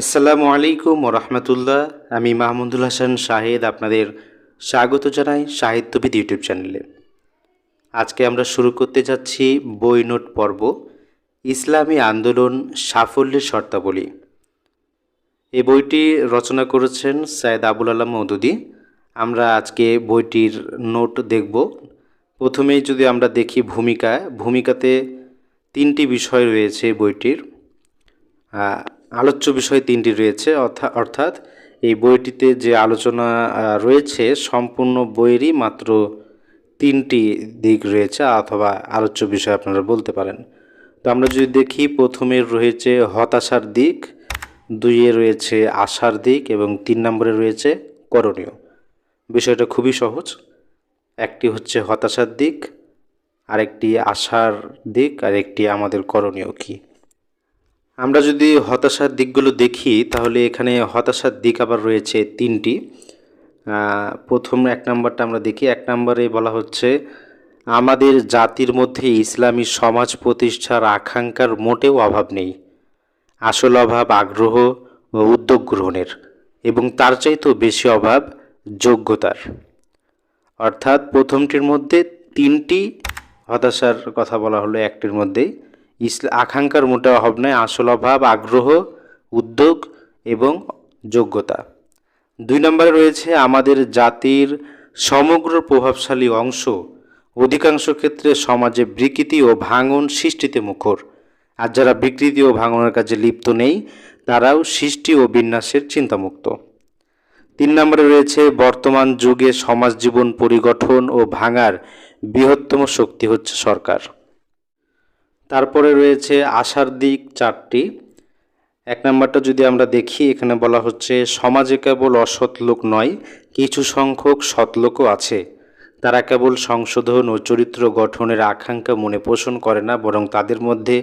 আসসালামু আলাইকুম রহমতুল্লাহ। আমি মাহমুদুল হাসান শাহেদ আপনাদের স্বাগত জানাই সাহিত্যবিদ ইউটিউব চ্যানেলে। আজকে আমরা শুরু করতে যাচ্ছি বই নোট পর্ব, ইসলামী আন্দোলন সাফল্যের শর্তাবলী। এই বইটি রচনা করেছেন সায়েদ আবুল আলাম মৌদুদি। আমরা আজকে বইটির নোট দেখব। প্রথমেই যদি আমরা দেখি ভূমিকা, ভূমিকাতে তিনটি বিষয় রয়েছে বইটির। আলোচ্য বিষয় তিনটি রয়েছে অর্থা- অর্থাৎ এই বইটিতে যে আলোচনা রয়েছে সম্পূর্ণ বইয়েরই মাত্র তিনটি দিক রয়েছে অথবা আলোচ্য বিষয় আপনারা বলতে পারেন। তো আমরা যদি দেখি, প্রথমে রয়েছে হতাশার দিক, দুইয়ে রয়েছে আশার দিক এবং তিন নম্বরে রয়েছে করণীয়। বিষয়টা খুবই সহজ। একটি হচ্ছে হতাশার দিক, আরেকটি আশার দিক আর একটি আমাদের করণীয় কী? আমরা যদি হতাশার দিকগুলো দেখি, তাহলে এখানে হতাশার দিক আবার রয়েছে তিনটি। প্রথম এক নম্বরটা আমরা দেখি। এক নম্বরে বলা হচ্ছে, আমাদের জাতির মধ্যে ইসলামী সমাজ প্রতিষ্ঠার আকাঙ্ক্ষার মোটেও অভাব নেই। আসল অভাব আগ্রহ ও উদ্যোগ গ্রহণের এবং তার চাইতেও বেশি অভাব যোগ্যতার। অর্থাৎ প্রথমটির মধ্যে তিনটি হতাশার কথা বলা হলো, একটির মধ্যেই ইসলা আকাঙ্ক্ষার মোটে অভাব নয় আসল অভাব, আগ্রহ, উদ্যোগ এবং যোগ্যতা। দুই নম্বরে রয়েছে আমাদের জাতির সমগ্র প্রভাবশালী অংশ। অধিকাংশ ক্ষেত্রে সমাজে বিকৃতি ও ভাঙন সৃষ্টিতে মুখর। আর যারা বিকৃতি ও ভাঙনের কাজে লিপ্ত নেই, তারাও সৃষ্টি ও বিন্যাসের চিন্তামুক্ত। তিন নম্বরে রয়েছে বর্তমান যুগে সমাজ জীবন পরিগঠন ও ভাঙার বৃহত্তম শক্তি হচ্ছে সরকার। তারপরে রয়েছে আশার দিক চারটি। এক নম্বরটা যদি আমরা দেখি, এখানে বলা হচ্ছে, সমাজে কেবল অসৎ লোক নয়, কিছু সংখ্যক সৎ লোকও আছে। তারা কেবল সংশোধন ও চরিত্র গঠনের আকাঙ্ক্ষা মনে পোষণ করে না, বরং তাদের মধ্যে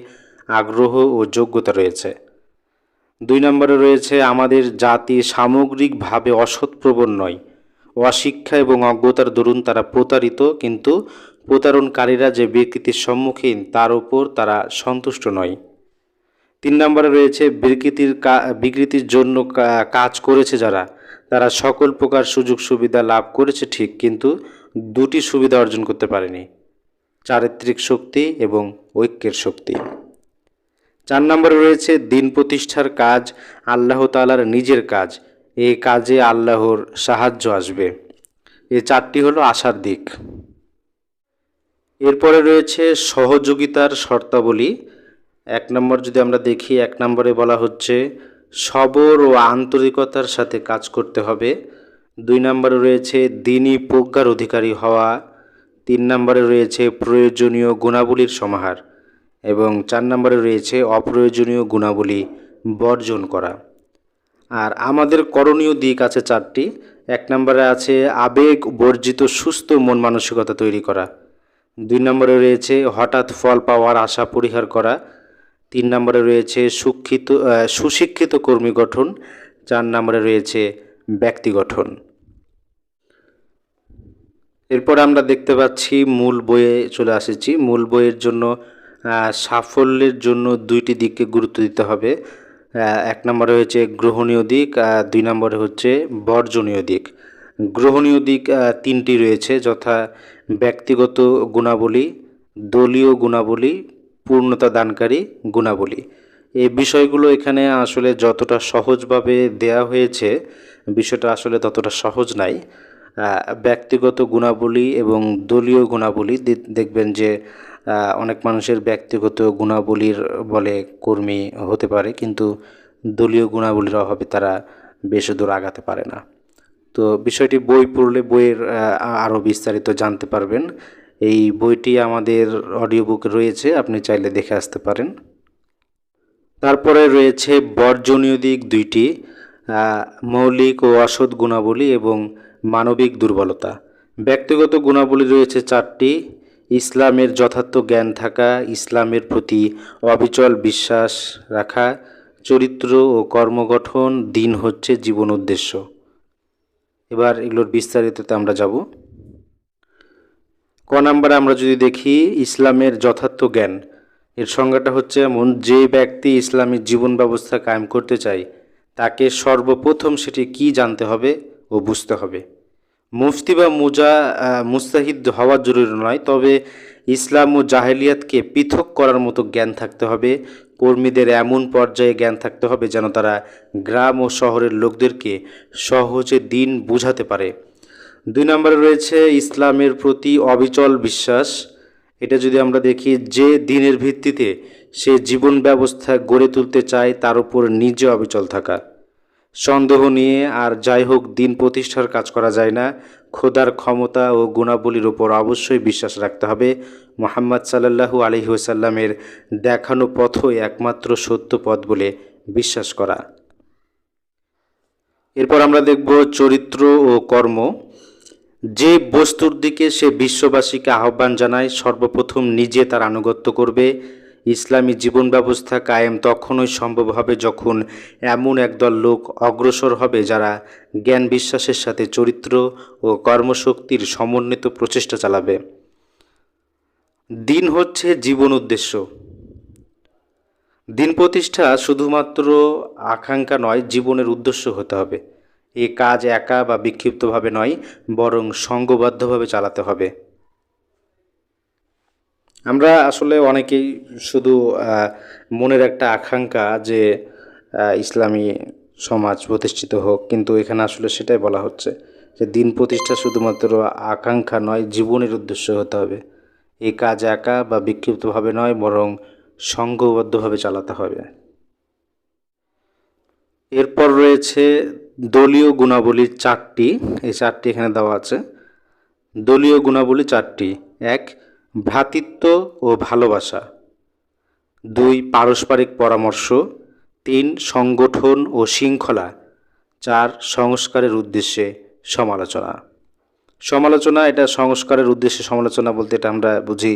আগ্রহ ও যোগ্যতা রয়েছে। দুই নম্বরে রয়েছে, আমাদের জাতি সামগ্রিকভাবে অসৎপ্রবণ নয়। অশিক্ষা এবং অজ্ঞতার দরুন তারা প্রতারিত, কিন্তু প্রতারণকারীরা যে বিকৃতির সম্মুখীন, তার উপর তারা সন্তুষ্ট নয়। তিন নম্বরে রয়েছে বিকৃতির বিকৃতির জন্য কাজ করেছে যারা। তারা সকল প্রকার সুযোগ সুবিধা লাভ করেছে ঠিক, কিন্তু দুটি সুবিধা অর্জন করতে পারেনি। চারিত্রিক শক্তি এবং ঐক্যের শক্তি। চার নম্বরে রয়েছে দিন প্রতিষ্ঠার কাজ, আল্লাহ তালার নিজের কাজ। এই কাজে আল্লাহর সাহায্য আসবে। এই চারটি হলো আশার দিক। এরপরে রয়েছে সহযোগিতার শর্তাবলী। এক নম্বর যদি আমরা দেখি, এক নম্বরে বলা হচ্ছে, সবর ও আন্তরিকতার সাথে কাজ করতে হবে। দুই নম্বরে রয়েছে, দিনই প্রজ্ঞার অধিকারী হওয়া। তিন নম্বরে রয়েছে, প্রয়োজনীয় গুণাবলীর সমাহার। এবং চার নম্বরে রয়েছে, অপ্রয়োজনীয় গুণাবলী বর্জন করা। আর আমাদের করণীয় দিক আছে চারটি। এক নম্বরে আছে, আবেগ, বর্জিত, সুস্থ, মন মানসিকতা তৈরি করা। দুই নম্বরে রয়েছে হঠাৎ ফল পাওয়ার আশা পরিহার করা। তিন নম্বরে রয়েছে সুক্ষিত সুশিক্ষিত কর্মী গঠন। চার নম্বরে রয়েছে ব্যক্তি গঠন। এরপর আমরা দেখতে পাচ্ছি মূল বইয়ে চলে এসেছি মূল বইয়ের জন্য সাফল্যের জন্য দুইটি দিককে গুরুত্ব দিতে হবে। এক নম্বরে হচ্ছে গ্রহণীয় দিক, আর দুই নম্বরে হচ্ছে বর্জনীয় দিক। গ্রহণীয় দিক তিনটি রয়েছে, যথা ব্যক্তিগত গুণাবলী, দলীয় গুণাবলী, পূর্ণতা দানকারী গুণাবলী। এই বিষয়গুলো এখানে আসলে যতটা সহজভাবে দেয়া হয়েছে, বিষয়টা আসলে ততটা সহজ নাই। ব্যক্তিগত গুণাবলী এবং দলীয় গুণাবলী দেখবেন যে অনেক মানুষের ব্যক্তিগত গুণাবলীর বলে কর্মী হতে পারে, কিন্তু দলীয় গুণাবলীর অভাবে তারা বেশি দূর আগাতে পারে না। তো বিষয়টি বই পড়লে বইয়ের আরও বিস্তারিত জানতে পারবেন। এই বইটি আমাদের অডিও বুক রয়েছে, আপনি চাইলে দেখে আসতে পারেন। তারপরে রয়েছে বর্জনীয় দিক দুইটি মৌলিক ও অসৎ গুণাবলী এবং মানবিক দুর্বলতা। ব্যক্তিগত গুণাবলী রয়েছে চারটি, ইসলামের যথার্থ জ্ঞান থাকা, ইসলামের প্রতি অবিচল বিশ্বাস রাখা, চরিত্র ও কর্মগঠন, দিন হচ্ছে জীবন উদ্দেশ্য। এবার এগুলোর বিস্তারিততে আমরা যাব। ক নাম্বারে আমরা যদি দেখি, ইসলামের যথার্থ জ্ঞান। এর সংজ্ঞাটা হচ্ছে এমন, যে ব্যক্তি ইসলামের জীবন ব্যবস্থা কায়েম করতে চায়, তাকে সর্বপ্রথম সেটি কি জানতে হবে ও বুঝতে হবে। মুফতি বা মুজা মুস্তাহিদ হওয়া জরুরি নয়, তবে ইসলাম ও জাহেলিয়াতকে পৃথক করার মতো জ্ঞান থাকতে হবে কর্মীদের এমন পর্যায়ে জ্ঞান থাকতে হবে যেন তারা গ্রাম ও শহরের লোকদেরকে সহজে দিন বুঝাতে পারে। দুই নম্বরে রয়েছে ইসলামের প্রতি অবিচল বিশ্বাস। এটা যদি আমরা দেখি, যে দিনের ভিত্তিতে সে জীবন ব্যবস্থা গড়ে তুলতে চায়, তার উপর নিজে অবিচল থাকা। সন্দেহ নিয়ে আর যাই হোক, দিন প্রতিষ্ঠার কাজ করা যায় না। খোদার ক্ষমতা ও গুণাবলীর উপর অবশ্যই বিশ্বাস রাখতে হবে। মোহাম্মদ সাল্লাল্লাহু আলহি ওসাল্লামের দেখানো পথই একমাত্র সত্য পথ বলে বিশ্বাস করা। এরপর আমরা দেখব চরিত্র ও কর্ম। যে বস্তুর দিকে সে বিশ্ববাসীকে আহ্বান জানায়, সর্বপ্রথম নিজে তার আনুগত্য করবে। ইসলামী জীবন ব্যবস্থা কায়েম তখনই সম্ভব হবে যখন এমন একদল লোক অগ্রসর হবে যারা জ্ঞান বিশ্বাসের সাথে চরিত্র ও কর্মশক্তির সমন্বিত প্রচেষ্টা চালাবে। দিন হচ্ছে জীবন উদ্দেশ্য। দিন প্রতিষ্ঠা শুধুমাত্র আকাঙ্ক্ষা নয়, জীবনের উদ্দেশ্য হতে হবে। এ কাজ একা বা বিক্ষিপ্তভাবে নয়, বরং সঙ্গবদ্ধভাবে চালাতে হবে। আমরা আসলে অনেকেই শুধু মনের একটা আকাঙ্ক্ষা যে ইসলামী সমাজ প্রতিষ্ঠিত হোক, কিন্তু এখানে আসলে সেটাই বলা হচ্ছে যে, দিন প্রতিষ্ঠা শুধুমাত্র আকাঙ্ক্ষা নয়, জীবনের উদ্দেশ্য হতে হবে। এই কাজ একা বা বিক্ষিপ্তভাবে নয়, বরং সংঘবদ্ধভাবে চালাতে হবে। এরপর রয়েছে দলীয় গুণাবলীর চারটি। এই চারটি এখানে দেওয়া আছে। দলীয় গুণাবলী চারটি। এক ভ্রাতৃত্ব ও ভালোবাসা। দুই, পারস্পরিক পরামর্শ। তিন, সংগঠন ও শৃঙ্খলা। চার, সংস্কারের উদ্দেশ্যে সমালোচনা। সমালোচনা, এটা সংস্কারের উদ্দেশ্যে সমালোচনা বলতে এটা আমরা বুঝি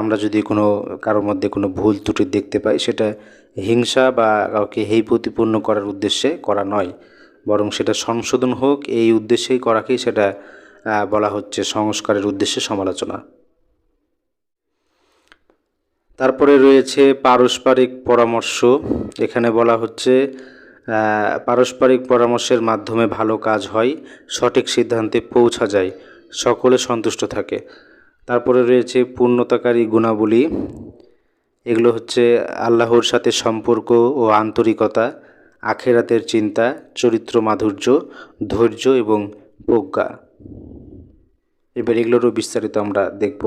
আমরা যদি কোনো, কারোর মধ্যে কোনো ভুল ত্রুটি দেখতে পাই, সেটা হিংসা বা কাউকে হেই প্রতিপূর্ণ করার উদ্দেশ্যে করা নয়। বরং সেটা সংশোধন হোক, এই উদ্দেশ্যেই করাকেই সেটা বলা হচ্ছে সংস্কারের উদ্দেশ্যে সমালোচনা। তারপরে রয়েছে পারস্পরিক পরামর্শ। এখানে বলা হচ্ছে পারস্পরিক পরামর্শের মাধ্যমে ভালো কাজ হয়, সঠিক সিদ্ধান্তে পৌঁছা যায়, সকলে সন্তুষ্ট থাকে। তারপরে রয়েছে পূর্ণতাকারী গুণাবলী। এগুলো হচ্ছে আল্লাহর সাথে সম্পর্ক ও আন্তরিকতা, আখেরাতের চিন্তা, চরিত্র মাধুর্য, ধৈর্য এবং প্রজ্ঞা। এবার এগুলোরও বিস্তারিত আমরা দেখব।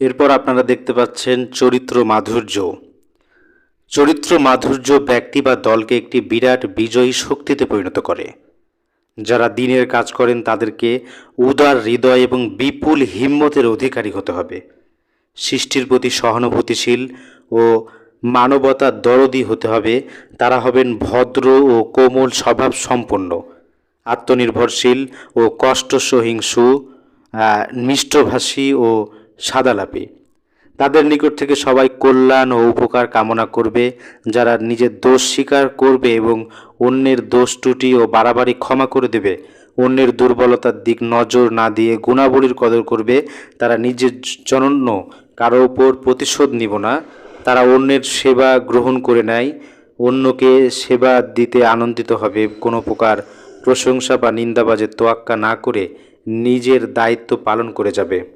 এরপর আপনারা দেখতে পাচ্ছেন চরিত্র মাধুর্য। চরিত্র মাধুর্য ব্যক্তি বা দলকে একটি বিরাট বিজয়ী শক্তিতে পরিণত করে। যারা দিনের কাজ করেন, তাদেরকে উদার হৃদয় এবং বিপুল হিম্মতের অধিকারী হতে হবে। সৃষ্টির প্রতি সহানুভূতিশীল ও মানবতার দরদি হতে হবে। তারা হবেন ভদ্র ও কোমল স্বভাব সম্পন্ন, আত্মনির্ভরশীল ও কষ্ট সহিংসু মিষ্টভাষী ও সাদালাপী। তাদের নিকট থেকে সবাই কল্যাণ ও উপকার কামনা করবে, যারা নিজের দোষ স্বীকার করবে এবং অন্যের দোষ ত্রুটি ও বাড়াবাড়ি ক্ষমা করে দেবে। অন্যের দুর্বলতার দিক নজর না দিয়ে গুণাবলীর কদর করবে। তারা নিজের জনন্য কারও উপর প্রতিশোধ নিব না। তারা অন্যের সেবা গ্রহণ করে নেয়। অন্যকে সেবা দিতে আনন্দিত হবে। কোনো প্রকার প্রশংসা বা নিন্দাবাজের তোয়াক্কা না করে নিজের দায়িত্ব পালন করে যাবে।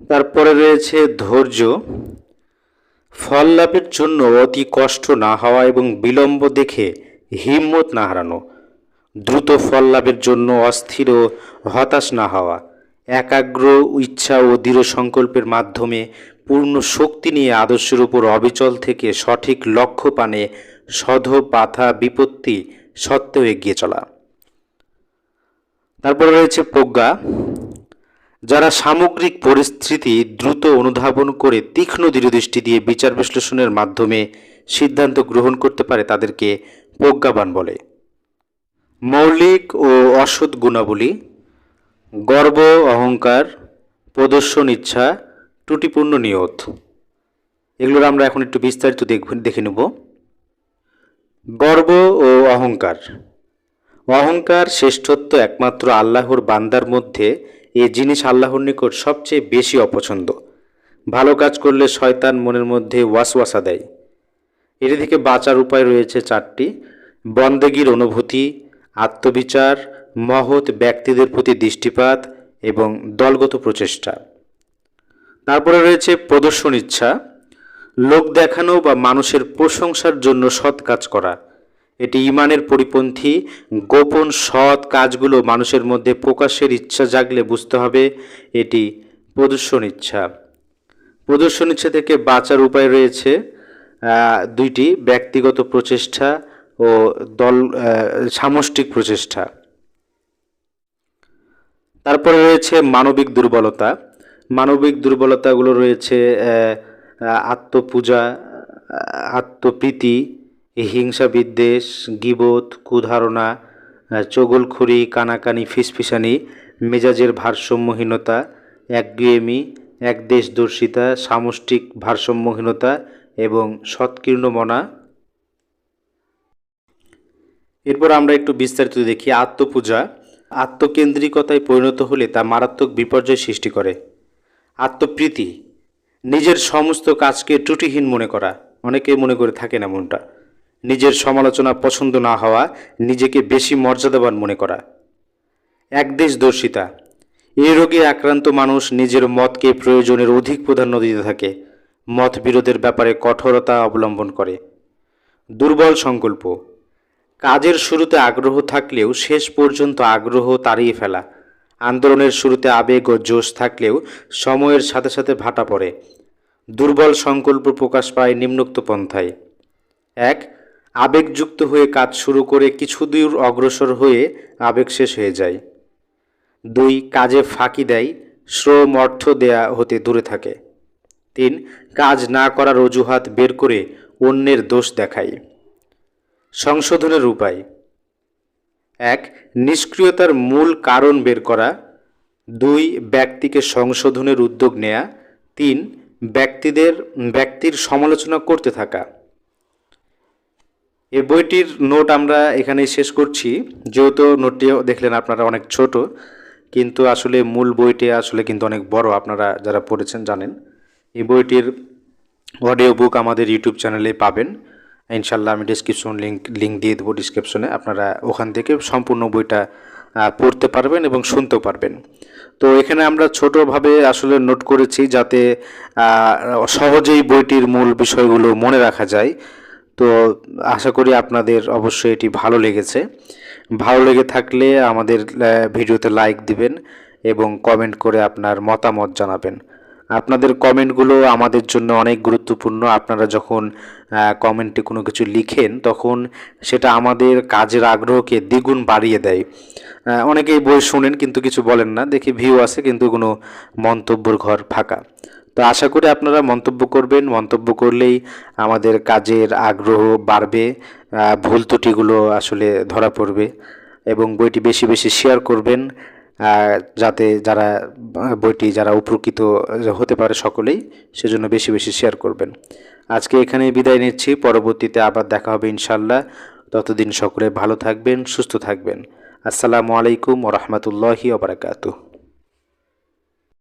তারপরে রয়েছে ধৈর্য। ফল লাভের জন্য অতি কষ্ট না হওয়া এবং বিলম্ব দেখে হিম্মত না হারানো। দ্রুত ফল লাভের জন্য অস্থির ও হতাশ না হওয়া। একাগ্র, ইচ্ছা ও দৃঢ় সংকল্পের মাধ্যমে পূর্ণ শক্তি নিয়ে আদর্শের উপর অবিচল থেকে সঠিক লক্ষ্য পানে সধ, বাধা, বিপত্তি সত্ত্বেও এগিয়ে চলা। তারপরে রয়েছে প্রজ্ঞা। যারা সামগ্রিক পরিস্থিতি দ্রুত অনুধাবন করে তীক্ষ্ণ দৃঢ়দৃষ্টি দিয়ে বিচার বিশ্লেষণের মাধ্যমে সিদ্ধান্ত গ্রহণ করতে পারে তাদেরকে প্রজ্ঞাবান বলে। মৌলিক ও অসৎ গুণাবলী, গর্ব, অহংকার, প্রদর্শন ইচ্ছা, ত্রুটিপূর্ণ নিয়ত। এগুলোর আমরা এখন একটু বিস্তারিত দেখব, দেখে নেব। গর্ব ও অহংকার। অহংকার শ্রেষ্ঠত্ব একমাত্র আল্লাহর বান্দার মধ্যে এ জিনিস আল্লাহর নিকট সবচেয়ে বেশি অপছন্দ। ভালো কাজ করলে শয়তান মনের মধ্যে ওয়াসওয়াসা দেয়। এটি থেকে বাঁচার উপায় রয়েছে চারটি। বন্দেগীর অনুভূতি, আত্মবিচার, মহৎ ব্যক্তিদের প্রতি দৃষ্টিপাত এবং দলগত প্রচেষ্টা। তারপরে রয়েছে প্রদর্শন ইচ্ছা। লোক দেখানো বা মানুষের প্রশংসার জন্য সৎ কাজ করা। এটি ইমানের পরিপন্থী। গোপন, সৎ কাজগুলো মানুষের মধ্যে প্রকাশের ইচ্ছা জাগলে বুঝতে হবে এটি প্রদর্শন ইচ্ছা। প্রদর্শন ইচ্ছা থেকে বাঁচার উপায় রয়েছে দুইটি, ব্যক্তিগত প্রচেষ্টা ও দল সামষ্টিক প্রচেষ্টা। তারপরে রয়েছে মানবিক দুর্বলতা। মানবিক দুর্বলতাগুলো রয়েছে আত্মপূজা আত্মপ্রীতি হিংসা বিদ্বেষ গিবোধ কুধারণা চগলখুরি কানাকানি, ফিসফিসানি, মেজাজের ভারসাম্যহীনতা একগুয়েমি একদেশদর্শিতা, সামষ্টিক ভারসাম্যহীনতা এবং সৎকীর্ণমনা। এরপর আমরা একটু বিস্তারিত দেখি আত্মপূজা। আত্মকেন্দ্রিকতায় পরিণত হলে তা মারাত্মক বিপর্যয় সৃষ্টি করে। আত্মপ্রীতি, নিজের সমস্ত কাজকে ত্রুটিহীন মনে করা। অনেকে মনে করে থাকে না মনটা নিজের সমালোচনা পছন্দ না হওয়া, নিজেকে বেশি মর্যাদাবান মনে করা। একদেশদর্শিতা এই রোগে আক্রান্ত মানুষ নিজের মতকে প্রয়োজনের অধিক প্রাধান্য দিতে থাকে মত বিরোধের ব্যাপারে কঠোরতা অবলম্বন করে। দুর্বল সংকল্প, কাজের শুরুতে আগ্রহ থাকলেও শেষ পর্যন্ত আগ্রহ তাড়িয়ে ফেলা, আন্দোলনের শুরুতে আবেগ ও জোশ থাকলেও সময়ের সাথে সাথে ভাটা পড়ে। দুর্বল সংকল্প প্রকাশ পায় নিম্নোক্ত পন্থায়। এক আবেগযুক্ত হয়ে কাজ শুরু করে কিছু দূর অগ্রসর হয়ে আবেগ শেষ হয়ে যায়। দুই, কাজে ফাঁকি দেয়, শ্রম, অর্থ দেয়া হতে দূরে থাকে। তিন, কাজ না করার অজুহাত বের করে অন্যের দোষ দেখায়। সংশোধনের উপায়। এক, নিষ্ক্রিয়তার মূল কারণ বের করা। দুই, ব্যক্তিকে সংশোধনের উদ্যোগ নেয়া। তিন, ব্যক্তিদের, ব্যক্তির সমালোচনা করতে থাকা। এই বইটির নোট আমরা এখানেই শেষ করছি। যেহেতু নোটটি দেখলেন আপনারা অনেক ছোট, কিন্তু আসলে মূল বইটি আসলে কিন্তু অনেক বড়, আপনারা যারা পড়েছেন জানেন। এই বইটির অডিও বুক আমাদের ইউটিউব চ্যানেলে পাবেন। ইনশাল্লাহ আমি ডিসক্রিপশন লিঙ্ক লিঙ্ক দিয়ে দেবো ডিসক্রিপশনে আপনারা ওখান থেকে সম্পূর্ণ বইটা পড়তে পারবেন এবং শুনতেও পারবেন। তো এখানে আমরা ছোটোভাবে আসলে নোট করেছি যাতে সহজেই বইটির মূল বিষয়গুলো মনে রাখা যায়। তো আশা করি আপনাদের অবশ্যই এটি ভালো লেগেছে। ভালো লেগে থাকলে আমাদের ভিডিওতে লাইক দিবেন এবং কমেন্ট করে আপনার মতামত জানাবেন। আপনাদের কমেন্টগুলো আমাদের জন্য অনেক গুরুত্বপূর্ণ। আপনারা যখন কমেন্টে কোনো কিছু লিখেন, তখন সেটা আমাদের কাজের আগ্রহকে দ্বিগুণ বাড়িয়ে দেয়। অনেকেই বই শুনেন কিন্তু কিছু বলেন না। দেখি ভিউ আছে কিন্তু কোনো মন্তব্যর ঘর ফাঁকা। তো আশা করি আপনারা মন্তব্য করবেন। মন্তব্য করলেই আমাদের কাজের আগ্রহ বাড়বে ভুল ত্রুটিগুলো আসলে ধরা পড়বে এবং বইটি বেশি বেশি শেয়ার করবেন যাতে যারা বইটি যারা উপকৃত হতে পারে সকলেই সেজন্য বেশি বেশি শেয়ার করবেন। আজকে এখানে বিদায় নিচ্ছি। পরবর্তীতে আবার দেখা হবে ইনশাল্লাহ ততদিন সকলে ভালো থাকবেন, সুস্থ থাকবেন। আসসালামু আলাইকুম ওরহমতুল্লাহি ওবরাকাতুহ